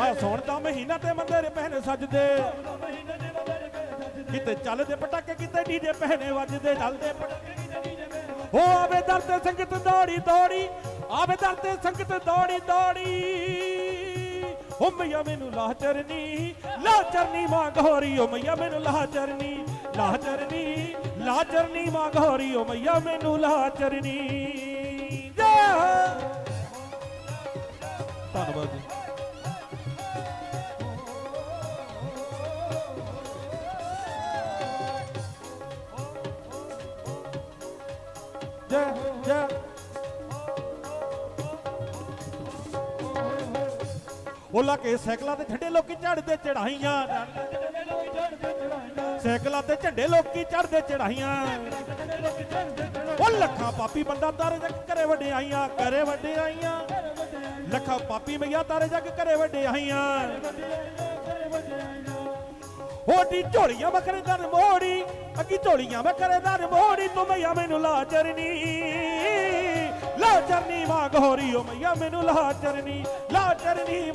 ਆ ਸੌਣ ਦਾ ਮਹੀਨਾ ਤੇ ਮੰਦਰ ਪਹਿਨ ਸਜਦੇ। ਕਿਤੇ ਚੱਲਦੇ ਪਟਾਕੇ, ਕਿਤੇ ਡੀਜੇ ਪਹਿਨੇ ਵੱਜਦੇ ਚੱਲਦੇ ਪਟਾਕੇ ਹੋ ਆਵੇ ਦਰ ਤੇ ਸੰਗਤ ਦੌੜੀ ਦੌੜੀ, ਆਵੇ ਦਰ ਤੇ ਸੰਗਤ ਦੌੜੀ ਦੌੜੀ। ਓ ਮਈਆ ਮੈਨੂੰ ਲਾਹ ਚਰਨੀ ਲਾਹ ਚਰਨੀ ਮਾਂ ਗੋਰੀ ਓ ਮਈਆ ਮੈਨੂੰ ਲਾਹ ਚਰਨੀ ਲਾਹ ਚਰਨੀ ਲਾਹ ਚਰਨੀ ਮਾਂ ਗੋਰੀ ਓ ਮਈਆ ਮੈਨੂੰ ਲਾਹ ਚਰਨੀ। ਜੈ ਜੈ ਉਹ ਲਾ ਕੇ ਸਾਈਕਲਾਂ ਤੇ ਝੰਡੇ ਲੋਕੀ ਚੜਦੇ ਚੜਾਈਆਂ। ਸਾਈਕਲਾਂ ਤੇ ਝੰਡੇ ਲੋਕੀ ਚੜਦੇ ਚੜਾਈਆਂ। ਉਹ ਲੱਖਾਂ ਪਾਪੀ ਬੰਦਾ ਤਾਰੇ ਜੱਗ ਕਰੇ ਵਡਿਆਈਆਂ ਕਰੇ ਵਡਿਆਈਆਂ। ਲੱਖਾਂ ਪਾਪੀ ਮਈਆ ਤਾਰੇ ਜੱਗ ਕਰੇ ਵਡਿਆਈਆਂ। ਹੋਡੀ ਝੋਲੀਆਂ ਬੱਕਰੇ ਦਰ ਮੋੜੀ, ਅੱਗੀ ਝੋਲੀਆਂ ਬੱਕਰੇ ਦਰ ਮੋੜੀ, ਤੂੰ ਮਈਆ ਮੈਨੂੰ ਲਾ ਚਰਨੀ ਮਾਂ ਗੋਰੀ ਓ ਮਈਆ ਮੈਨੂੰ ਲਾ ਚਰਨੀ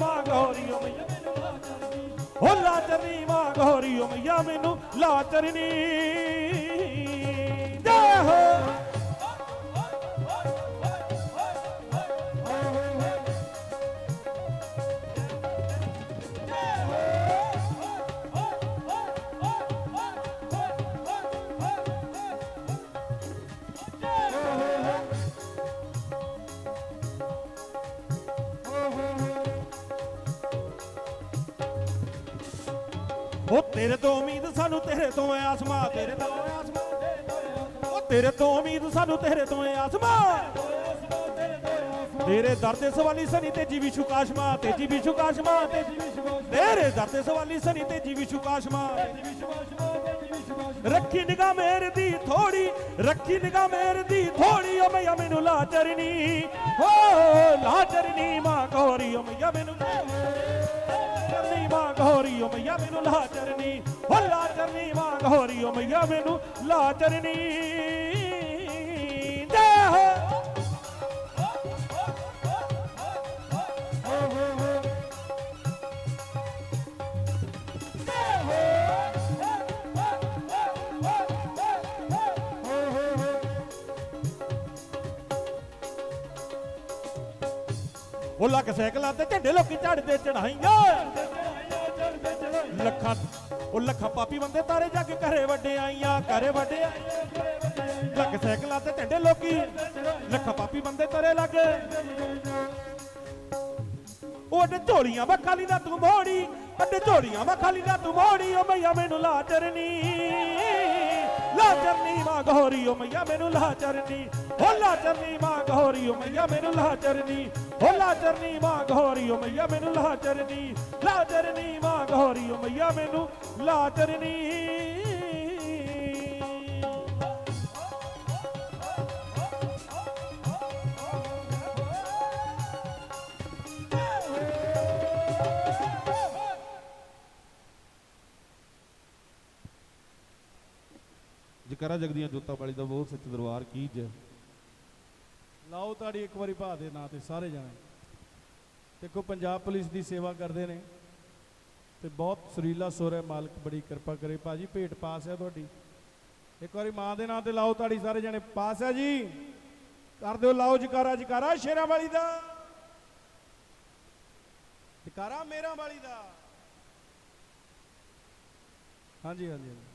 ਮਾਂ ਗੋਰੀ ਓ ਮਈਆ ਮੈਨੂੰ ਲਾ ਚਰਨੀ ਹੋ ਮਾਂ ਗੋਰੀ ਓ ਮਈਆ ਮੈਨੂੰ ਲਾਚਰਨੀ ਜੈ ਹੋ ਉਹ ਤੇਰੇ ਤੋਂ ਉਮੀਦ ਸਾਨੂੰ ਤੇਰੇ ਤੋਂ ਐ ਆਸਮਾਂ ਤੇਰੇ ਤੋਂ ਐ ਆਸਮਾਂ ਉਹ ਤੇਰੇ ਤੋਂ ਉਮੀਦ ਸਾਨੂੰ ਤੇਰੇ ਤੋਂ ਐ ਆਸਮਾਂ ਤੇਰੇ ਦਰ ਤੇ ਸਵਾਲੀ ਸਨੀ ਤੇ ਜੀਵੀ ਸ਼ੁਕਾਸ਼ਮਾ ਤੇ ਜੀਵੀ ਸ਼ੁਕਾਸ਼ਮਾ ਤੇ ਜੀਵੀ ਸ਼ੁਕਾਸ਼ਮਾ ਤੇਰੇ ਦਰ ਤੇ ਸਵਾਲੀ ਸਨੀ ਤੇ ਜੀਵੀ ਸ਼ੁਕਾਸ਼ਮਾ ਰੱਖੀ ਨਿਗਾ ਮੇਰ ਦੀ ਥੋੜੀ, ਰੱਖੀ ਨਿਗਾ ਮੇਰ ਦੀ ਥੋੜੀ, ਓ ਮਈਆ ਮੈਨੂੰ ਲਾ ਹੋ ਲਾ ਮਾਂ ਗੋਰੀ, ਓ ਮਈਆ ਮੈਨੂੰ ਚਰਨੀ ਮਾਂ ਗੋਰੀ ਓ ਮਈਆ, ਮੈਨੂੰ ਲਾ ਚਰਨੀ। ਹੋ ਲਾ ਚਰਨੀ ਮਾਂ ਗੋਰੀ ਓ ਮਈਆ, ਮੈਨੂੰ ਲਾ ਚਰਨੀ। ਜੈ ਹੋ। ਉਹ ਲੱਖ ਸਾਈਕਲਾਂ ਤੇ ਝੰਡੇ ਲੋਕੀ ਚੜਦੇ ਚੜਾਈਆਂ ਲੱਖਾਂ, ਉਹ ਲੱਖਾਂ ਪਾਪੀ ਬੰਦੇ ਤਾਰੇ ਜੱਗ ਘਰੇ ਵੱਡੇ ਆਈਆਂ, ਘਰੇ ਵੱਡੇ ਲੱਖ ਸਾਈਕਲਾਂ ਤੇ ਝੰਡੇ ਲੋਕੀ, ਲੱਖਾਂ ਪਾਪੀ ਬੰਦੇ ਤਾਰੇ ਲੱਗੇ। ਉਹ ਅੱਡੇ ਝੋਲੀਆਂ ਵਾ ਖਾਲੀ ਦਾ ਤੂੰ ਮੋੜੀ, ਅੱਡੇ ਝੋਲੀਆਂ ਵਾ ਖਾਲੀ ਦਾ ਤੂੰ ਮੋੜੀ, ਉਹ ਮਈਆ ਮੈਨੂੰ ਲਾ ਚਰਨੀ। ਲਾਚਰਨੀ ਮਾਂ ਗੋਰੀ ਓ ਮਈਆ, ਮੈਨੂੰ ਲਾ ਚਰਨੀ। ਹੋ ਲਾ ਚਰਨੀ ਮਾਂ ਗੋਰੀ ਓ ਮਈਆ, ਮੈਨੂੰ ਲਾ ਚਰਨੀ। ਹੋ ਲਾ ਚਰਨੀ ਮਾਂ ਗੋਰੀ ਓ ਮਈਆ, ਮੈਨੂੰ ਲਾ ਚਰਨੀ। ਲਾ ਚਰਨੀ ਮਾਂ ਗੋਰੀ ਓ ਮਈਆ, ਮੈਨੂੰ ਲਾਚਰਨੀ ਜਕਰਾ ਜਗਦੀਆਂ ਜੋਤਾਂ ਵਾਲੀ ਦਾ ਬਹੁਤ ਸੱਚ ਦਰਬਾਰ ਕੀ ਜੈ। ਲਾਓ ਤਾੜੀ ਇੱਕ ਵਾਰੀ ਭਾ ਦੇ ਨਾਂ ਤੇ ਸਾਰੇ ਜਾਣੇ। ਦੇਖੋ, ਪੰਜਾਬ ਪੁਲਿਸ ਦੀ ਸੇਵਾ ਕਰਦੇ ਨੇ ਤੇ ਬਹੁਤ ਸੁਰੀਲਾ ਸੁਰ ਹੈ, ਮਾਲਕ ਬੜੀ ਕਿਰਪਾ ਕਰੇ। ਭਾਜੀ ਭੇਟ ਪਾਸ ਹੈ ਤੁਹਾਡੀ। ਇੱਕ ਵਾਰੀ ਮਾਂ ਦੇ ਨਾਂ ਤੇ ਲਾਓ ਤਾੜੀ ਸਾਰੇ ਜਾਣੇ। ਪਾਸ ਹੈ ਜੀ। ਕਰ ਦਿਓ ਲਾਓ ਜਕਾਰਾ ਜਕਾਰਾ ਸ਼ੇਰਾਂ ਵਾਲੀ ਦਾ। ਜਕਾਰਾ ਮੇਰਾ ਵਾਲੀ ਦਾ। ਹਾਂਜੀ ਹਾਂਜੀ ਹਾਂਜੀ।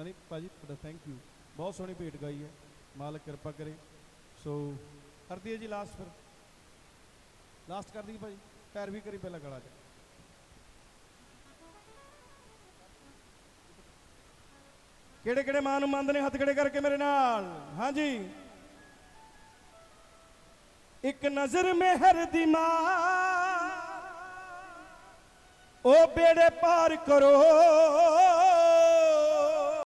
ਸਨੀ, ਭਾਜੀ, ਤੁਹਾਡਾ ਥੈਂਕ ਯੂ ਬਹੁਤ ਸੋਹਣੀ ਭੇਟ ਗਾਈ ਹੈ। ਮਾਲਕ ਕਿਰਪਾ ਕਰੇ। ਸੋ ਕਰਦੀ ਹੈ ਜੀ ਲਾਸਟ ਫਿਰ। ਲਾਸਟ ਕਰਦੀ ਭਾਜੀ। ਪੈਰ ਵੀ ਕਰੀ ਪਹਿਲਾਂ ਗਲਾ ਚ। ਕਿਹੜੇ ਕਿਹੜੇ ਮਾਂ ਨੂੰ ਮੰਨਦੇ ਨੇ? ਹੱਥ ਖੜੇ ਕਰਕੇ ਮੇਰੇ ਨਾਲ। ਹਾਂਜੀ। ਇੱਕ ਨਜ਼ਰ ਮਿਹਰ ਦੀ ਮਾਂ। ਉਹ ਬੇੜੇ ਪਾਰ ਕਰੋ।